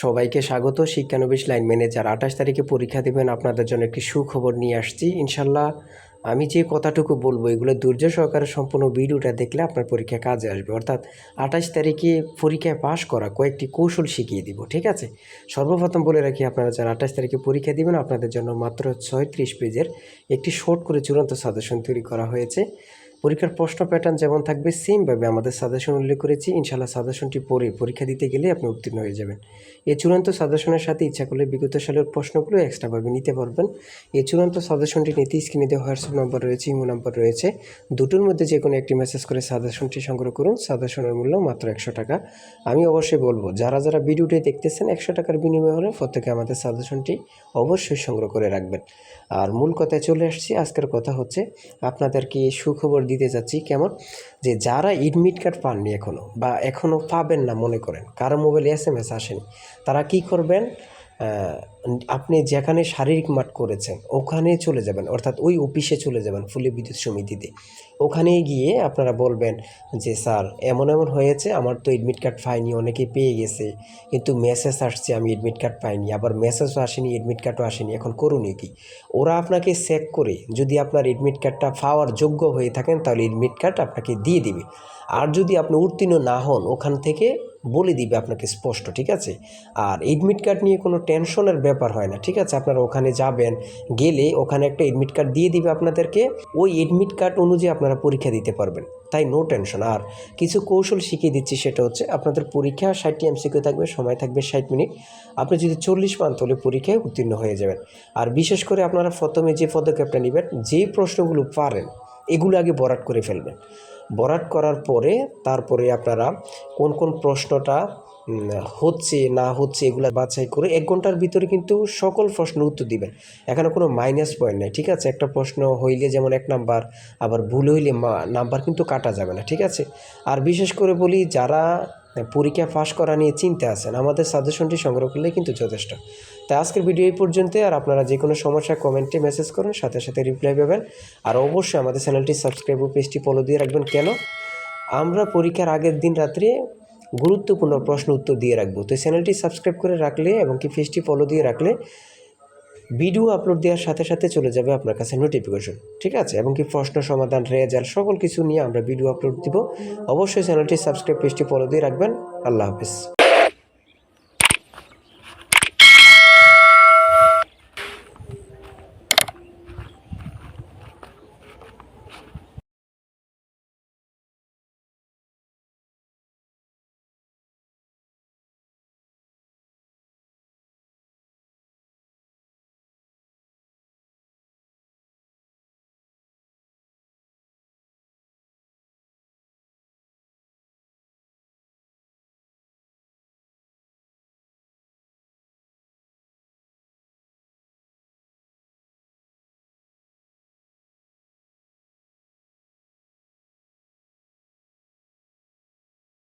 সবাইকে স্বাগত, শিক্ষানবিশ line manager. আঠাশ তারিখে পরীক্ষা দেবেন, আপনাদের জন্য একটি সুখবর নিয়ে আসছি। ইনশাল্লাহ আমি যে কথাটুকু বলব, এগুলো ধৈর্য সহকারে সম্পূর্ণ ভিডিওটা দেখলে আপনার পরীক্ষা কাজে আসবে। অর্থাৎ আঠাশ তারিখে পরীক্ষায় পাশ করা কয়েকটি কৌশল শিখিয়ে দিব, ঠিক আছে? সর্বপ্রথম বলে রাখি, আপনারা যারা আঠাশ তারিখে পরীক্ষা দিবেন, আপনাদের জন্য মাত্র ছয়ত্রিশ পেজের একটি শর্ট করে চূড়ান্ত সাজেশন তৈরি করা হয়েছে। পরীক্ষার প্রশ্ন প্যাটার্ন যেমন থাকবে সেমভাবে আমাদের সাজেশন উল্লেখ করেছি। ইনশাল্লাহ সাজেশনটি পড়ে পরীক্ষা দিতে গেলে আপনি উত্তীর্ণ হয়ে যাবেন। এই চূড়ান্ত সাজেশনের সাথে ইচ্ছা করলে বিগত সালের প্রশ্নগুলো এক্সট্রাভাবে নিতে পারবেন। এই চূড়ান্ত সাজেশনটি নিতে স্ক্রিনে দেওয়া হোয়াটসঅ্যাপ নাম্বার রয়েছে, ইমো নাম্বার রয়েছে। দুটোর মধ্যে যে কোনো একটি মেসেজ করে সাজেশনটি সংগ্রহ করুন। সাজেশনের মূল্য মাত্র একশো টাকা। আমি অবশ্যই বলব, যারা যারা ভিডিওটি দেখতেছেন, একশো টাকার বিনিময়ে হলে প্রত্যেকে আমাদের সাজেশনটি অবশ্যই সংগ্রহ করে রাখবেন। আর মূল কথায় চলে আসছি, আজকের কথা হচ্ছে আপনাদেরকে সুখবর দিতে যাচ্ছি। কেমন? যে যারা এডমিট কার্ড পাননি এখনও বা এখনও পাবেন না মনে করেন, কারও মোবাইলে এস এম এস আসেনি, তারা কি করবেন? আপনি যেখানে শারীরিক মাঠ করেছেন, ওখানে চলে যাবেন, অর্থাৎ ওই অফিসে চলে যাবেন ফুলে বিদ্যুৎ সমিতিতে। ওখানে গিয়ে আপনারা বলবেন যে, স্যার, এমন এমন হয়েছে, আমার তো এডমিট কার্ড পাইনি, অনেকে পেয়ে গেছে, কিন্তু মেসেজ আসছে, আমি এডমিট কার্ড পাইনি, আবার মেসেজও আসেনি এডমিট কার্ডও আসেনি, এখন করুন কি? ওরা আপনাকে চেক করে, যদি আপনার এডমিট কার্ডটা পাওয়ার যোগ্য হয়ে থাকেন, তাহলে এডমিট কার্ড আপনাকে দিয়ে দিবে। আর যদি আপনি উত্তীর্ণ না হন, ওখান থেকে বলে দিবে আপনাকে স্পষ্ট, ঠিক আছে? আর এডমিট কার্ড নিয়ে কোনো টেনশনের ব্যাপার হয় না, ঠিক আছে? আপনারা ওখানে যাবেন, গেলে ওখানে একটা এডমিট কার্ড দিয়ে দিবে আপনাদেরকে। ওই এডমিট কার্ড অনুযায়ী আপনারা পরীক্ষা দিতে পারবেন, তাই নো টেনশন আর কিছু কৌশল শিখিয়ে দিচ্ছি, সেটা হচ্ছে আপনাদের পরীক্ষা ষাটটি এমসিকিউ থাকবে, সময় থাকবে ষাট মিনিট। আপনি যদি চল্লিশ পান তাহলে পরীক্ষায় উত্তীর্ণ হয়ে যাবেন। আর বিশেষ করে আপনারা প্রথমে যে পদক্ষেপটা নেবেন, যে প্রশ্নগুলো পারেন এগুলো আগে বরাট করে ফেলবেন। বরাট করার পরে তারপরে আপনারা কোন কোন প্রশ্নটা হচ্ছে, না হচ্ছে, এগুলো বাছাই করে এক ঘণ্টার ভিতরে কিন্তু সকল প্রশ্ন উত্তর দিবেন। এখানে কোনো মাইনাস পয়েন্ট নেই, ঠিক আছে? একটা প্রশ্ন হইলে যেমন এক নাম্বার, আবার ভুল হইলে নাম্বার কিন্তু কাটা যাবে না, ঠিক আছে? আর বিশেষ করে বলি, যারা পরীক্ষা পাশ করা নিয়ে চিন্তা আছেন, আমাদের সাজেশনটি সংগ্রহ করলে কিন্তু যথেষ্ট। তাই আজকের ভিডিও এই পর্যন্ত, আর আপনারা যে কোনো সমস্যা কমেন্টে মেসেজ করুন, সাথে সাথে রিপ্লাই পাবেন। আর অবশ্যই আমাদের চ্যানেলটি সাবস্ক্রাইব ও পেজটি ফলো দিয়ে রাখবেন। কেন? আমরা পরীক্ষার আগের দিন রাত্রে গুরুত্বপূর্ণ প্রশ্ন উত্তর দিয়ে রাখব। তো চ্যানেলটি সাবস্ক্রাইব করে রাখলে এবং কি পেজটি ফলো দিয়ে রাখলে ভিডিও আপলোড দেওয়ার সাথে সাথে চলে যাবে আপনার কাছে নোটিফিকেশন ঠিক আছে? এবং কি প্রশ্ন, সমাধান, রেজাল্ট, সকল কিছু নিয়ে আমরা ভিডিও আপলোড দিব। অবশ্যই চ্যানেলটি সাবস্ক্রাইব পেজটি ফলো দিয়ে রাখবেন। আল্লাহ হাফিজ।